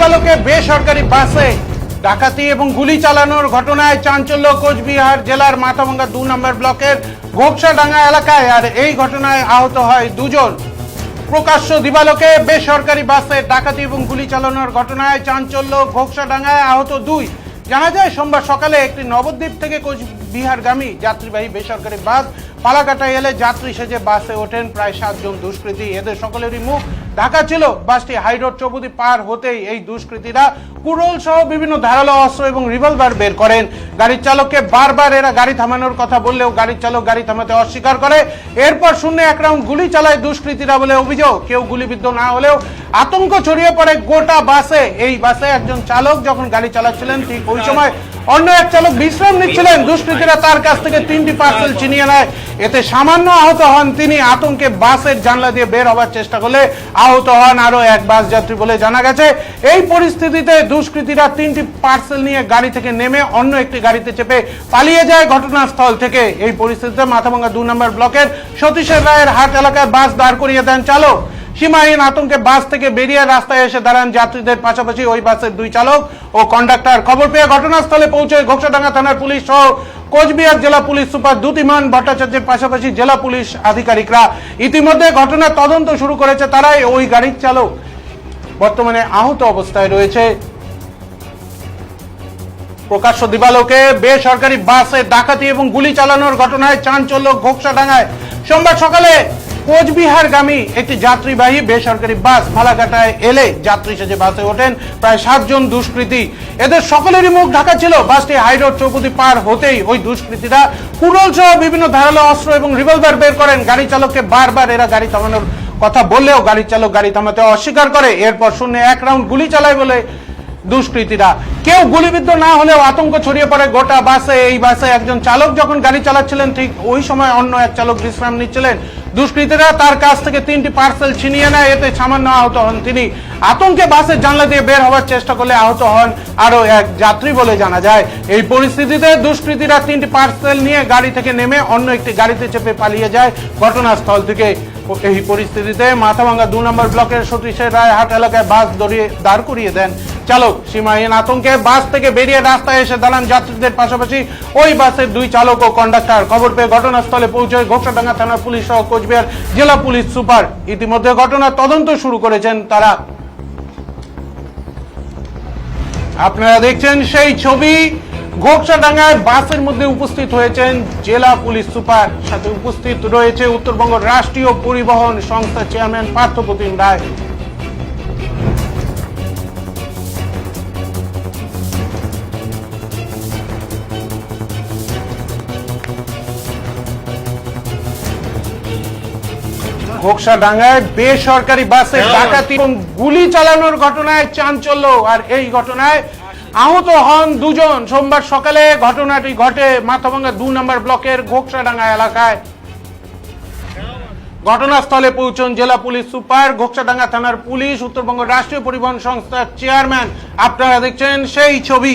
দিবালোকে বেসরকারি বাসে ডাকাতি এবং গুলি চালানোর ঘটনায় চাঞ্চল্য কোচবিহার জেলার মাথাভাঙ্গা দু নম্বর ব্লকের ঘোকসাডাঙ্গা এলাকায় আর এই ঘটনায় আহত হয় দুজন। প্রকাশ্য দিবালোকে বেসরকারি বাসে ডাকাতি এবং গুলি চালানোর ঘটনায় চাঞ্চল্য ঘোকসাডাঙ্গায় আহত দুই। জানা যায়, সোমবার সকালে একটি নবদ্বীপ থেকে কোচবিহারগামী যাত্রীবাহী বেসরকারি বাস পালাকাটায় এলে যাত্রী সেজে বাসে ওঠেন। প্রায় সাতজন দুষ্কৃতী। এদের সকলেরই মুখ ঢাকা ছিল বাসটি হাইরোড চৌপতি পার হতেই এই দুষ্কৃতীরা কুড়োল সহ বিভিন্ন ধারালো অস্ত্র এবং রিভলভার বের করেন। গাড়ির চালককে বারবার এরা গাড়ি থামানোর কথা বললেও গাড়ির চালক গাড়ি থামাতে অস্বীকার করে। এরপর শূন্য এক রাউন্ড গুলি চালায় দুষ্কৃতীরা বলে অভিযোগ, কেউ গুলিবিদ্ধ না হলেও আতঙ্ক ছড়িয়ে পড়ে গোটা বাসে। এই বাসে একজন চালক যখন গাড়ি চালাচ্ছিলেন, ঠিক ওই সময় অন্য এক চালক বিশ্রাম নিচ্ছিলেন। দুষ্কৃতীরা তার কাছ থেকে তিনটি পার্সেল ছিনিয়ে নেয়। এতে সামান্য আহত হন তিনি। আতঙ্কে বাসের জানলা দিয়ে বের হওয়ার চেষ্টা করলে আহত হন আরও এক বাস যাত্রী বলে জানা গেছে। এই পরিস্থিতিতে দুষ্কৃতীরা তিনটি পার্সেল নিয়ে গাড়ি থেকে নেমে অন্য একটি গাড়িতে চেপে পালিয়ে যায় ঘটনাস্থল থেকে। এই পরিস্থিতিতে মাথাভাঙ্গা দু নম্বর ব্লকের সতীশের রায়ের হাট এলাকায় বাস দাঁড় করিয়ে দেন চালক। সীমাহীন আতঙ্কে বাস থেকে বেরিয়ে রাস্তায় এসে দাঁড়ান যাত্রীদের পাশাপাশি ওই বাসের দুই চালক ও কন্ডাক্টর। খবর পেয়ে ঘটনাস্থলে পৌঁছে ঘোকসাডাঙ্গা থানার পুলিশ সহ কোচবিহার জেলা পুলিশ সুপার দুতিমান ভট্টাচার্যের পাশাপাশি জেলা পুলিশ আধিকারিকরা ইতিমধ্যে ঘটনার তদন্ত শুরু করেছে তারাই ওই গাড়ির চালক। বর্তমানে আহত অবস্থায় রয়েছে। প্রকাশ্য দিবালোকে বেসরকারি বাসে ডাকাতি এবং গুলি চালানোর ঘটনায় চাঞ্চল্য ঘোকসাডাঙ্গায় সোমবার সকালে কোচবিহারগামী একটি যাত্রীবাহী বেসরকারি বাস ফালাকাটায় এলে যাত্রী সেজে বাসে ওঠেন প্রায় সাতজন দুষ্কৃতী। এদের সকলেরই মুখ ঢাকা ছিল। বাসটি হাইরোড চৌপতি পার হতেই ওই দুষ্কৃতীরা কুড়োল সহ বিভিন্ন ধারালো অস্ত্র এবং রিভলভার বের করেন। গাড়ি চালককে বারবার এরা গাড়ি থামানোর কথা বললেও গাড়ি চালক গাড়ি থামাতে অস্বীকার করে। এরপর শূন্য এক রাউন্ড গুলি চালায় বলে দুষ্কৃতীরা। কেউ গুলিবিদ্ধ না হলেও আতঙ্ক ছড়িয়ে পড়ে গোটা বাসে। এই বাসে একজন চালক যখন গাড়ি চালাচ্ছিলেন, ঠিক ওই সময় অন্য এক চালক বিশ্রাম নিচ্ছিলেন। দুষ্কৃতীরা তার কাছ থেকে তিনটি পার্সেল ছিনিয়ে নেয়, এতে সামান্য আহত হন তিনি। আতঙ্কে বাসের জানলা দিয়ে বের হওয়ার চেষ্টা করলে আহত হন আরও এক যাত্রী বলে জানা যায়। এই পরিস্থিতিতে দুষ্কৃতীরা তিনটি পার্সেল নিয়ে গাড়ি থেকে নেমে অন্য একটি গাড়িতে চেপে পালিয়ে যায় ঘটনাস্থল থেকে। এই পরিস্থিতিতে মাথাভাঙ্গা দু নম্বর ব্লকের সতীশের রায় হাট এলাকায় বাস দড়িয়ে দাঁড় করিয়ে দেন। চালক, সীমাহীন আতঙ্কে বাস থেকে বেরিয়ে রাস্তায় এসে দাঁড়ান যাত্রীদের পাশাপাশি। ওই বাসের দুই চালক ও কন্ডাক্টর খবর পেয়ে ঘটনাস্থলে পৌঁছয় ঘোকসাডাঙ্গা থানার পুলিশ সহ কোচবিহার জেলা পুলিশ সুপার। ইতিমধ্যে ঘটনার তদন্ত শুরু করেছেন তারা। আপনারা দেখছেন সেই ছবি। ঘোকসাডাঙ্গায় বাসের মধ্যে উপস্থিত হয়েছেন জেলা পুলিশ সুপার। সাথে উপস্থিত রয়েছে উত্তরবঙ্গ রাষ্ট্রীয় পরিবহন সংস্থা চেয়ারম্যান পার্থপ্রতিম রায়। ঘোকসাডাঙ্গায় বেসরকারি বাসে ডাকাতি এবং গুলি চালানোর ঘটনায় চাঞ্চল্য। আর এই ঘটনায় আহত হন দুজন। সোমবার সকালে ঘটনাটি ঘটে মাথাভাঙ্গা দু নম্বর ব্লকের ঘোকসাডাঙ্গা এলাকায়। ঘটনাস্থলে পৌঁছন জেলা পুলিশ সুপার। ঘোকসাডাঙ্গা থানার পুলিশ, উত্তরবঙ্গ রাষ্ট্রীয় পরিবহন সংস্থার চেয়ারম্যান। আপনারা দেখছেন সেই ছবি।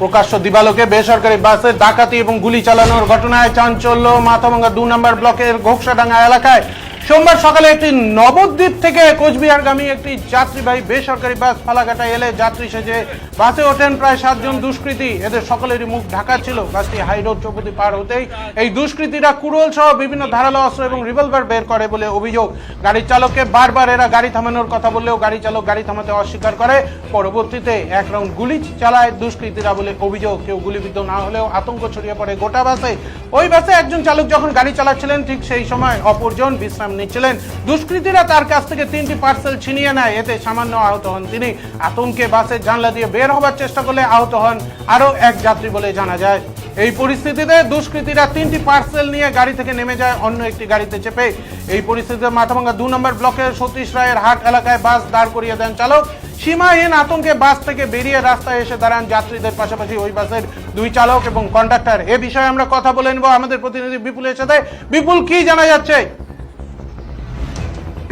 প্রকাশ্য দিবালোকে বেসরকারি বাসে ডাকাতি এবং গুলি চালানোর ঘটনায় চাঞ্চল্য। মাথাভাঙ্গা দু নম্বর ব্লকের ঘোকসাডাঙ্গা এলাকায় সোমবার সকালে একটি নবদ্বীপ থেকে কোচবিহারগামী একটি যাত্রীবাহী বেসরকারি বাস ফালাকাটায় এলে যাত্রী সেজে বাসে ওঠেন প্রায় সাতজন দুষ্কৃতী। এদের সকলেরই মুখ ঢাকা ছিল। বাসটি হাইরোড চৌপতি পার হতেই এই দুষ্কৃতীরা কুড়োল সহ বিভিন্ন ধারালো অস্ত্র এবং রিভলভার বের করে বলে অভিযোগ। গাড়ির চালককে বারবার এরা গাড়ি থামানোর কথা বললেও গাড়ি চালক গাড়ি থামাতে অস্বীকার করে। পরবর্তীতে এক রাউন্ড গুলি চালায় দুষ্কৃতীরা বলে অভিযোগ। কেউ গুলিবিদ্ধ না হলেও আতঙ্ক ছড়িয়ে পড়ে গোটা বাসে। ওই বাসে একজন চালক যখন গাড়ি চালাচ্ছিলেন, ঠিক সেই সময় অপরজন বিশ্রাম নিচ্ছিলেন। দুষ্কৃতীরা তার কাছ থেকে তিনটি পার্সেল ছিনিয়ে নেয়। এতে সামান্য আহত হন তিনি। আতঙ্কে বাসের জানলা দিয়ে বের হবার চেষ্টা করলে আহত হন আরও এক যাত্রী বলে জানা যায়। এই পরিস্থিতিতে দুষ্কৃতীরা তিনটি পার্সেল নিয়ে গাড়ি থেকে নেমে যায়, অন্য একটি গাড়িতে চেপে। এই পরিস্থিতিতে মাথাভাঙ্গা দু নম্বর ব্লকের সতীশ রায়ের হাট এলাকায় বাস দাঁড় করিয়ে দেন চালক। সীমাহীন আতঙ্কে বাস থেকে বেরিয়ে রাস্তায় এসে দাঁড়ান যাত্রীদের পাশাপাশি ওই বাসের দুই চালক এবং কন্ডাক্টর এ বিষয়ে আমরা কথা বলে নেব আমাদের প্রতিনিধি বিপুলের সাথে। বিপুল, কি জানা যাচ্ছে?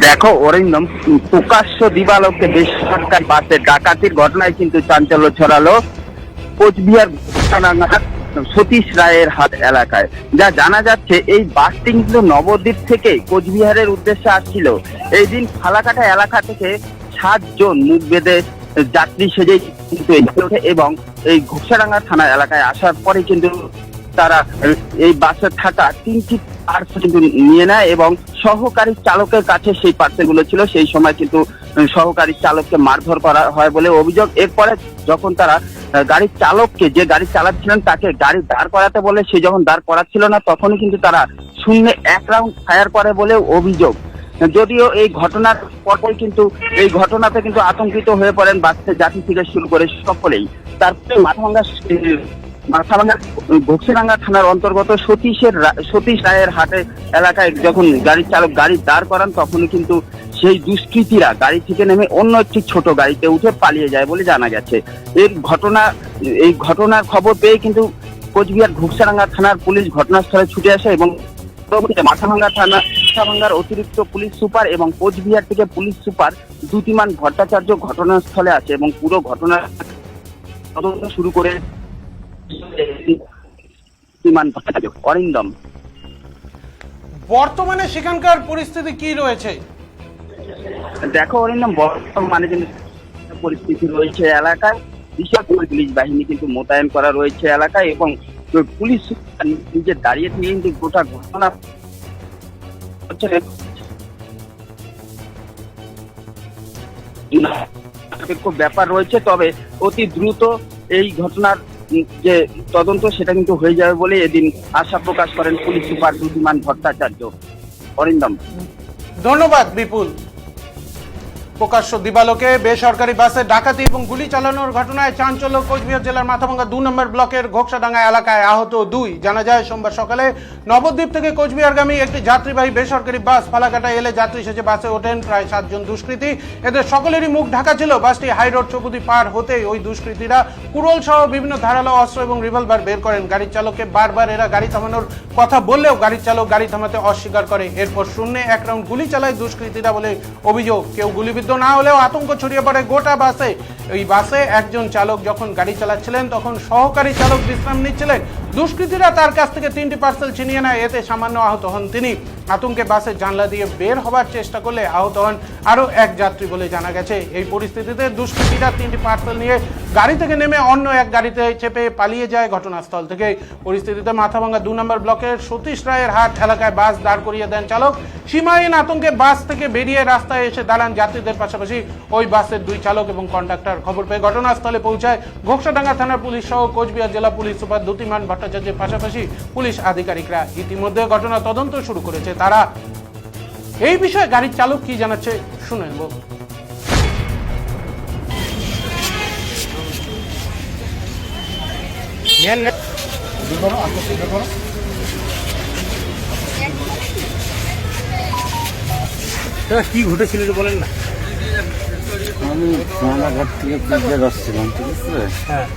দেখো, অরিন্দম, প্রকাশ্য দিবালোকে বেসরকারি বাসে ডাকাতির ঘটনায় কিন্তু চাঞ্চল্য ছড়ালো কোচবিহার সতীশ রায়ের হাট এলাকায়। যা জানা যাচ্ছে, এই বাসটি কিন্তু নবদ্বীপ থেকে কোচবিহারের উদ্দেশ্যে আসছিল। এই দিন ফালাকাটা এলাকা থেকে সাতজন মুখ যাত্রী সেজে কিন্তু এবং এই ঘোষাডাঙ্গা থানা এলাকায় আসার পরে কিন্তু তারা এই বাসে থাকা তিনটি পার্সেল কিন্তু নিয়ে নেয় এবং সহকারী চালকের কাছে সেই পার্সেলগুলো ছিল, সেই সময় কিন্তু সহকারী চালককে মারধর করা হয় বলে অভিযোগ। এরপরে যখন তারা গাড়ির চালককে, যে গাড়ি চালাচ্ছিলেন তাকে গাড়ি দাঁড় করাতে বলে সে যখন দাঁড় করাচ্ছিল না, তখনই কিন্তু তারা শূন্যে এক রাউন্ড ফায়ার করে বলে অভিযোগ। যদিও এই ঘটনার পরপরই কিন্তু, এই ঘটনাতে কিন্তু আতঙ্কিত হয়ে পড়েন বাচ্চা জাতি থেকে শুরু করে সকলেই। তারপরে মাথাভাঙ্গা মাথাভাঙ্গা ঘোকসিরাঙ্গা থানার অন্তর্গত সতীশের সতীশ রায়ের হাটে এলাকায় যখন গাড়ির চালক গাড়ি দাঁড় করান, তখনই কিন্তু সেই দুষ্কৃতীরা গাড়ি থেকে নেমে অন্য একটি ছোট গাড়িতে উঠে পালিয়ে যায় বলে জানা গেছে। এর ঘটনা, এই ঘটনার খবর পেয়ে কিন্তু কোচবিহার ঘুকসারাঙ্গা থানার পুলিশ ঘটনাস্থলে ছুটে আসে এবং মাথাভাঙ্গা থানা মাথাভাঙ্গার অতিরিক্ত পুলিশ সুপার এবং কোচবিহার থেকে পুলিশ সুপার দ্যুতিমান ভট্টাচার্য ঘটনাস্থলে আসে এবং পুরো ঘটনা তদন্ত শুরু করে ভট্টাচার্য অরিন্দম। বর্তমানে সেখানকার পরিস্থিতি কি রয়েছে? দেখো অরিন্দম বর্তমানে কিন্তু পরিস্থিতি রয়েছে এলাকায় বিশাল পুলিশ বাহিনী কিন্তু মোতায়েন করা রয়েছে এলাকায় এবং পুলিশ নিজে দাঁড়িয়ে থেকে কিন্তু গোটা ঘটনা হচ্ছে ব্যাপার রয়েছে তবে অতি দ্রুত এই ঘটনার যে তদন্ত সেটা কিন্তু হয়ে যাবে বলে এদিন আশা প্রকাশ করেন পুলিশ সুপার দ্যুতিমান ভট্টাচার্য। অরিন্দম। ধন্যবাদ বিপুল। প্রকাশ্য দিবালোকে বেসরকারি বাসে ডাকাতি এবং গুলি চালানোর ঘটনায় চাঞ্চল্য কোচবিহার জেলার মাথাভাঙ্গা দু নম্বর ব্লকের ঘোকসাডাঙ্গা এলাকায় আহত দুই। জানা যায়, সোমবার সকালে নবদ্বীপ থেকে কোচবিহারগামী একটি যাত্রীবাহী বেসরকারি বাস ফালাকাটা এলে যাত্রী সেজে বাসে ওঠেন প্রায় সাতজন দুষ্কৃতী। এদের সকলেরই মুখ ঢাকা ছিল। বাসটি হাইরোড চৌপতি পার হতেই ওই দুষ্কৃতীরা কুড়োল সহ বিভিন্ন ধারালো অস্ত্র এবং রিভলভার বের করেন। গাড়ির চালককে বারবার এরা গাড়ি থামানোর কথা বললেও গাড়ির চালক গাড়ি থামাতে অস্বীকার করে। এরপর শূন্যে এক রাউন্ড গুলি চালায় দুষ্কৃতীরা বলে অভিযোগ, কেউ গুলিবিদ্ধ না হলেও আতঙ্ক ছড়িয়ে পড়ে গোটা বাসে। ওই বাসে একজন চালক যখন গাড়ি চালাচ্ছিলেন, তখন সহকারী চালক বিশ্রাম নিচ্ছিলেন। দুষ্কৃতীরা তার কাছ থেকে তিনটি পার্সেল ছিনিয়ে নেয়। এতে সামান্য আহত হন তিনি। আতঙ্কে বাসের জানলা দিয়ে বের হবার চেষ্টা করলে আহত হন আরও এক যাত্রী বলে জানা গেছে। এই পরিস্থিতিতে দুষ্কৃতীরা তিনটি পার্সেল নিয়ে গাড়ি থেকে নেমে অন্য এক গাড়িতে চেপে পালিয়ে যায় ঘটনাস্থল থেকে। পরিস্থিতিতে মাথাভাঙ্গা দু নম্বর ব্লকের সতীশ রায়ের হাট এলাকায় বাস দাঁড় করিয়ে দেন চালক। সীমাহীন আতঙ্কে বাস থেকে বেরিয়ে রাস্তায় এসে দাঁড়ান যাত্রীদের পাশাপাশি। ওই বাসের দুই চালক এবং কন্ডাক্টর খবর পেয়ে ঘটনাস্থলে পৌঁছায় ঘোকসাডাঙ্গা থানার পুলিশ সহ কোচবিহার জেলা পুলিশ সুপার দ্যুতিমান ভট্টাচার্যের পাশাপাশি পুলিশ আধিকারিকরা ইতিমধ্যে ঘটনা তদন্ত শুরু করেছে। তারা এই বিষয়ে গাড়ির চালক কি জানাচ্ছে শুনে নেব কি ঘটেছিল বলেন না। আমি রানাঘাট থেকে পিজ্জা আসছিলাম ঠিক আছে? হ্যাঁ।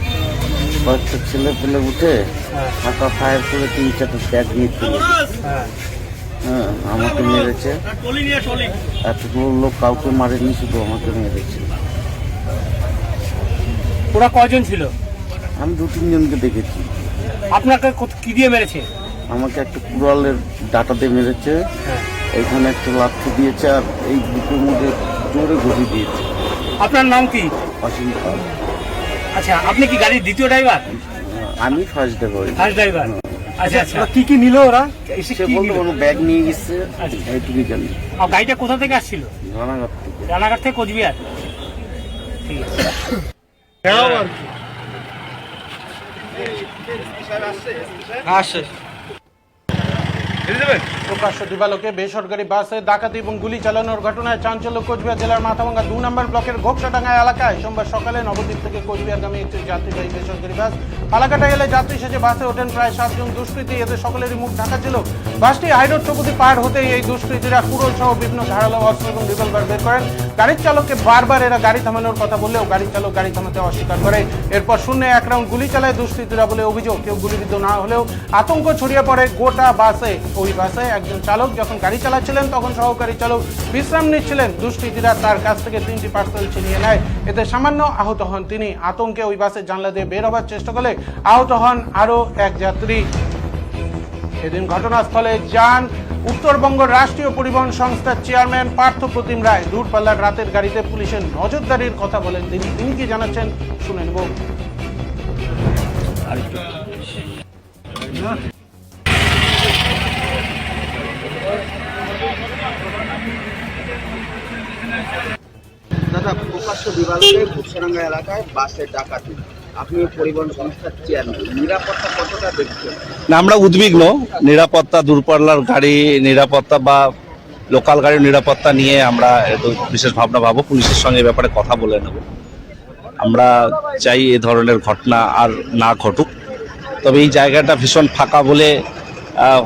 কয়েকটা ছেলে পেলে উঠে হ্যাঁ। ফাঁকা ফায়ার করে তিন চারটা ব্যাগ নিয়ে হ্যাঁ। হ্যাঁ আমাকে মেরেছে। এতগুলো লোক কাউকে মারেনি শুধু আমাকে মেরেছে। ওরা কয়জন ছিল? আমি দু তিনজনকে দেখেছি। আপনাকে কত- কি দিয়ে মেরেছে? আমাকে একটা কুড়ালের ডাটা দিয়ে মেরেছে। হ্যাঁ। এখানে একটা লাঠি দিয়েছে আর এই বুকের মধ্যে জোরে ঘুষি দিয়েছে। আপনার নাম কি? অসীম পাল। আচ্ছা আপনি কি গাড়ির দ্বিতীয় ড্রাইভার আমি ফার্স্ট ড্রাইভার ফার্স্ট ড্রাইভার আচ্ছা আচ্ছা। কি কি নিল ওরা? এসে সে কি কোনো ব্যাগ নিয়ে গেছে আচ্ছা। এইটুকুই জানি। আর গাড়িটা কোথা থেকে আসছিল? রানাঘাট থেকে। রানাঘাট থেকে কোচবিহার? ঠিক আছে। প্রকাশ্য দিবালোকে বেসরকারি বাসে ডাকাতি এবং গুলি চালানোর ঘটনায় চাঞ্চল্য কোচবিহার জেলার মাথাভাঙ্গা দু নম্বর ব্লকের ঘোকসাডাঙ্গা এলাকায় সোমবার সকালে নবদ্বীপ থেকে কোচবিহারগামী একটি যাত্রীবাহী বেসরকারি বাস পালাকাটা এলে যাত্রী সেজে বাসে ওঠেন প্রায় সাতজন দুষ্কৃতী। এদের সকলেরই মুখ ঢাকা ছিল। বাসটি হাইরোড চৌপতি পার হতেই এই দুষ্কৃতীরা কুড়োল সহ বিভিন্ন ধারালো অস্ত্র এবং রিভলভার বের করেন। গাড়ির চালককে বারবার এরা গাড়ি থামানোর কথা বললেও গাড়ির চালক গাড়ি থামাতে অস্বীকার করে। এরপর শূন্য এক রাউন্ড গুলি চালায়, দুষ্কৃতীরা বলে অভিযোগ, কেউ গুলিবিদ্ধ না হলেও আতঙ্ক ছড়িয়ে পড়ে গোটা বাসে। ওই বাসে একজন চালক যখন গাড়ি চালাচ্ছিলেন, তখন সহকারী চালক বিশ্রাম নিচ্ছিলেন। দুষ্কৃতীরা তার কাছ থেকে তিনটি পার্সেল ছিনিয়ে নেয়। এতে সামান্য আহত হন তিনি। আতঙ্কে ওই বাসের জানলা দিয়ে বের হবার চেষ্টা করলে আহত হন আরও এক যাত্রী। এদিন ঘটনাস্থলে যান উত্তরবঙ্গ রাষ্ট্রীয় পরিবহন সংস্থার চেয়ারম্যান পার্থ প্রতিম রায় দূরপাল্লার রাতের গাড়িতে পুলিশের নজরদারির কথা বলেন তিনি। তিনি কি জানাচ্ছেন? শুনে নেব। দাদা, প্রকাশ্য বিভাগে ঘুষরাঙ্গা এলাকায় বাসের ডাকাতি। না, আমরা উদ্বিগ্ন। নিরাপত্তা দূরপাল্লার গাড়ি নিরাপত্তা বা লোকাল গাড়ির নিরাপত্তা নিয়ে আমরা বিশেষ ভাবনা ভাবো। পুলিশের সঙ্গে ব্যাপারে কথা বলে নেব। আমরা চাই এ ধরনের ঘটনা আর না ঘটুক। তবে এই জায়গাটা ভীষণ ফাঁকা বলে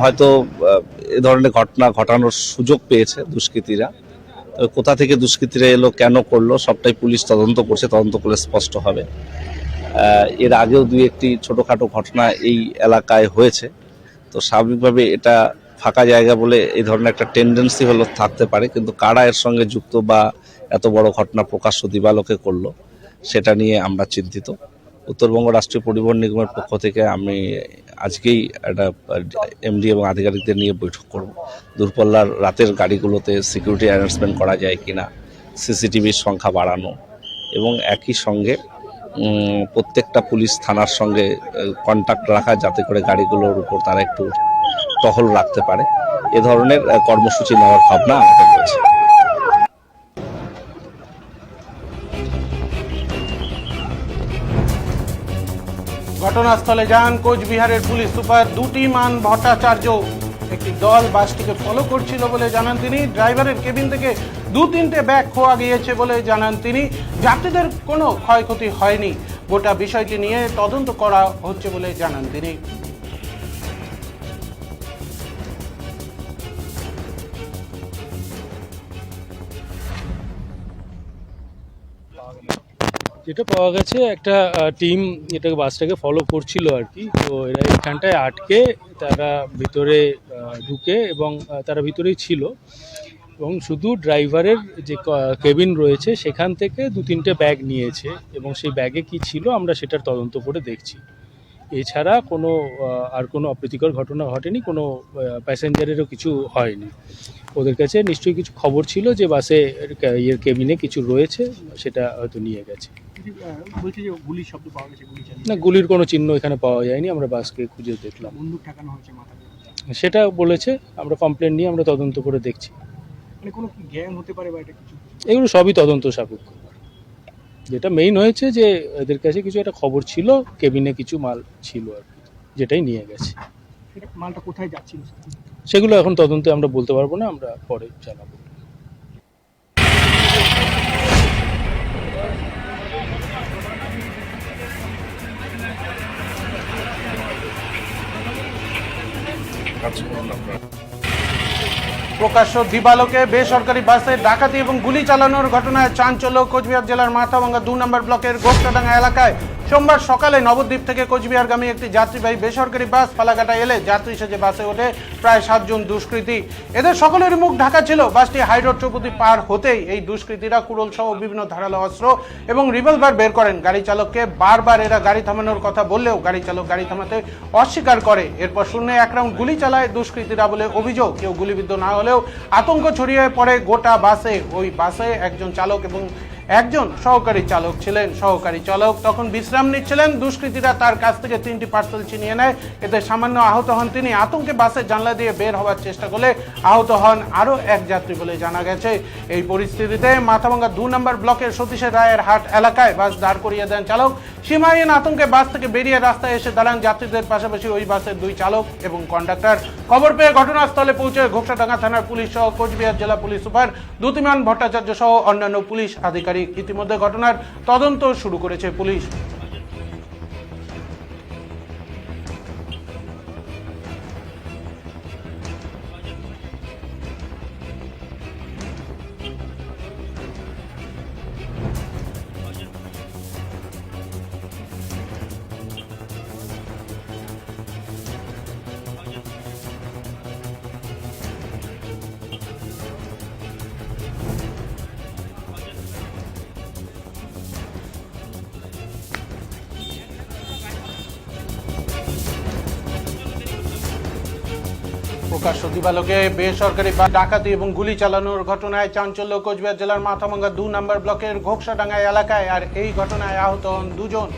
হয়তো এ ধরনের ঘটনা ঘটানোর সুযোগ পেয়েছে দুষ্কৃতীরা। কোথা থেকে দুষ্কৃতীরা এলো, কেন করল, সবটাই পুলিশ তদন্ত করছে। তদন্ত করলে স্পষ্ট হবে। এর আগেও দুই একটি ছোটখাটো ঘটনা এই এলাকায় হয়েছে। তো স্বাভাবিকভাবে এটা ফাঁকা জায়গা বলে এই ধরনের একটা টেন্ডেন্সি হলো থাকতে পারে, কিন্তু কারা এর সঙ্গে যুক্ত বা এত বড় ঘটনা প্রকাশ্য দিবালোকে করল, সেটা নিয়ে আমরা চিন্তিত। উত্তরবঙ্গ রাষ্ট্রীয় পরিবহন নিগমের পক্ষ থেকে আমি আজকেই একটা এমডি এবং আধিকারিকদের নিয়ে বৈঠক করব। দূরপল্লার রাতের গাড়িগুলোতে সিকিউরিটি অ্যারেঞ্জমেন্ট করা যায় কিনা সিসিটিভির সংখ্যা বাড়ানো এবং একই সঙ্গে প্রত্যেকটা পুলিশ থানার সঙ্গে কন্ট্যাক্ট রাখা যাতে করে গাড়িগুলোর উপর তারা একটু টহল রাখতে পারে। এ ধরনের কর্মসূচি নেওয়ার ভাবনা আমাদের রয়েছে। ঘটনাস্থলে যান কোচবিহারের পুলিশ সুপার দুটি মান ভট্টাচার্য। একটি দল বাসটিকে ফলো করছিল বলে জানান তিনি। ড্রাইভারের কেবিন থেকে দু তিনটে ব্যাগ খোয়া গিয়েছে বলে জানান তিনি। যাত্রীদের কোনো ক্ষয়ক্ষতি হয়নি। গোটা বিষয়টি নিয়ে তদন্ত করা হচ্ছে বলে জানান তিনি। যেটা পাওয়া গেছে, একটা টিম এটাকে বাসটাকে ফলো করছিল আর কি। তো এরা এখানটায় আটকে, তারা ভিতরে ঢুকে এবং তারা ভিতরেই ছিল। এবং শুধু ড্রাইভারের যে কেবিন রয়েছে সেখান থেকে দু তিনটে ব্যাগ নিয়েছে এবং সেই ব্যাগে কি ছিল আমরা সেটার তদন্ত করে দেখছি। এছাড়া কোনো আর কোনো অপ্রীতিকর ঘটনা ঘটেনি কোনো প্যাসেঞ্জারেরও কিছু হয়নি। ওদের কাছে নিশ্চয়ই কিছু খবর ছিল যে বাসে ইয়ের কেবিনে কিছু রয়েছে সেটা হয়তো নিয়ে গেছে। না গুলির কোনো চিহ্ন এখানে পাওয়া যায়নি আমরা বাসকে খুঁজে দেখলাম। সেটা বলেছে আমরা কমপ্লেন নিয়ে আমরা তদন্ত করে দেখছি। মানে কোনো গ্যাং হতে পারে বা এটা কিছু? এগুলো সবই তদন্ত সাপেক্ষ। যেটা মেইন হয়েছে যে এদের কাছে কিছু একটা খবর ছিল কেবিনে কিছু মাল ছিল আর কি যেটাই নিয়ে গেছে। মালটা কোথায় যাচ্ছিল? সেগুলো এখন তদন্তে আমরা বলতে পারব না আমরা পরে জানাব। প্রকাশ্য দিবালোকে বেসরকারি বাসে ডাকাতি এবং গুলি চালানোর ঘটনায় চাঞ্চল্য কোচবিহার জেলার মাথাভাঙ্গা দু নম্বর ব্লকের গোপটাডাঙ্গা এলাকায় সোমবার সকালে নবদ্বীপ থেকে কোচবিহারগামী একটি যাত্রীবাহী বেসরকারি বাস ফালাকাটা এলে যাত্রী সেজে বাসে ওঠে প্রায় সাতজন দুষ্কৃতী। এদের সকলের মুখ ঢাকা ছিল। বাসটি হাইরোড চৌপতি পার হতেই এই দুষ্কৃতীরা কুড়োল সহ বিভিন্ন ধারালো অস্ত্র এবং রিভলভার বের করেন। গাড়ি চালককে বারবার এরা গাড়ি থামানোর কথা বললেও গাড়ি চালক গাড়ি থামাতে অস্বীকার করে। এরপর শূন্য এক রাউন্ড গুলি চালায় দুষ্কৃতীরা বলে অভিযোগ, কেউ গুলিবিদ্ধ না হলেও আতঙ্ক ছড়িয়ে পড়ে গোটা বাসে। ওই বাসে একজন চালক এবং একজন সহকারী চালক ছিলেন, সহকারী চালক। তখন বিশ্রাম নিচ্ছিলেন দুষ্কৃতীরা তার কাছ থেকে তিনটি পার্সেল ছিনিয়ে নেয়। এতে সামান্য আহত হন তিনি। আতঙ্কে বাসের জানলা দিয়ে বের হওয়ার চেষ্টা করলে আহত হন আরও এক যাত্রী বলে জানা গেছে। এই পরিস্থিতিতে মাথাভাঙ্গা দু নম্বর ব্লকের সতীশের রায়ের হাট এলাকায় বাস দাঁড় করিয়ে দেন চালক। সীমাহীন আতঙ্কে বাস থেকে বেরিয়ে রাস্তায় এসে দাঁড়ান যাত্রীদের পাশাপাশি ওই বাসের দুই চালক এবং কন্ডাক্টর খবর পেয়ে ঘটনাস্থলে পৌঁছে ঘোকসাডাঙ্গা থানার পুলিশ সহ কোচবিহার জেলা পুলিশ সুপার দ্যুতিমান ভট্টাচার্য সহ অন্যান্য পুলিশ আধিকারিক ইতিমধ্যে ঘটনার তদন্ত শুরু করেছে পুলিশ। প্রকাশ্য দিবালোকে বেসরকারি ডাকাতি এবং গুলি চালানোর ঘটনায় চাঞ্চল্য কোচবিহার জেলার মাথামঙ্গা দু নম্বর ব্লকের ঘোকসাডাঙ্গা এলাকায় আর এই ঘটনায় আহত হন দুজন।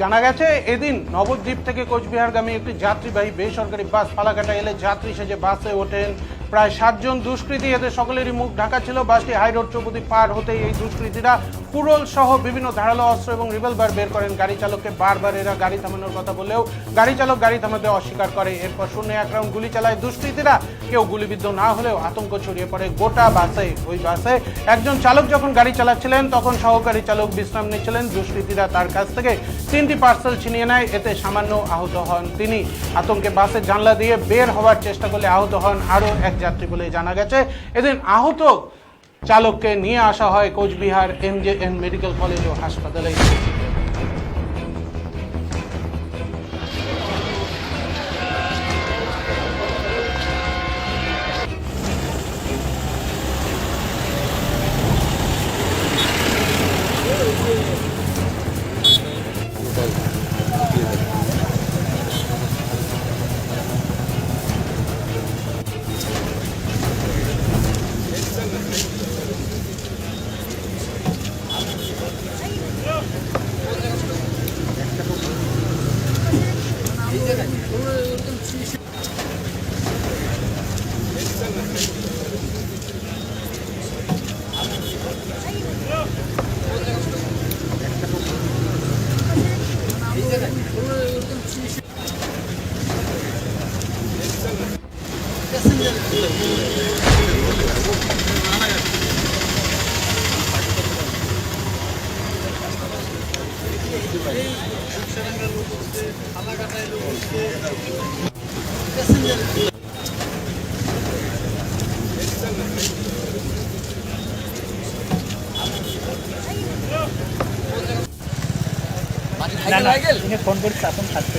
জানা গেছে, এদিন নবদ্বীপ থেকে কোচবিহারগামী একটি যাত্রীবাহী বেসরকারি বাস পালাকাটা এলে যাত্রী সেজে বাসে ওঠেন প্রায় সাতজন দুষ্কৃতী, এদের সকলেরই মুখ ঢাকা ছিল। বাসটি হাই রোড চৌপতি পার হতেই এই দুষ্কৃতীরা কুরল সহ বিভিন্ন ধারালো অস্ত্র এবং রিভলভার বের করেন। গাড়ি চালককে বারবার এরা গাড়ি থামানোর কথা বলেও গাড়ি চালক গাড়ি থামাতে অস্বীকার করে। এরপর শূন্য এক রাউন্ড গুলি চালায় দুষ্কৃতীরা। কেউ গুলিবিদ্ধ না হলেও আতঙ্ক ছড়িয়ে পড়ে গোটা বাসে। ওই বাসে একজন চালক যখন গাড়ি চালাচ্ছিলেন, তখন সহকারী চালক বিশ্রাম নিচ্ছিলেন। দুষ্কৃতীরা তার কাছ থেকে তিনটি পার্সেল ছিনিয়ে নেয়। এতে সামান্য আহত হন তিনি। আতঙ্কে বাসের জানলা দিয়ে বের হওয়ার চেষ্টা করলে আহত হন আরও এক যাত্রী বলে জানা গেছে। এদিন আহত চালককে নিয়ে আসা হয় Cooch Behar M J M medical college ও হাসপাতালে। ফোন করিস এখন থাকতে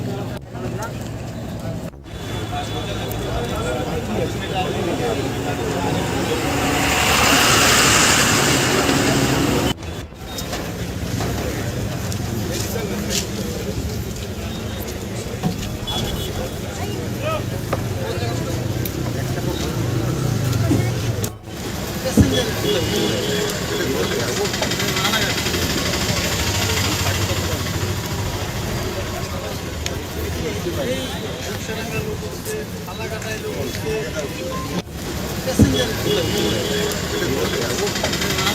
这瞬间的。基本功这个逻啊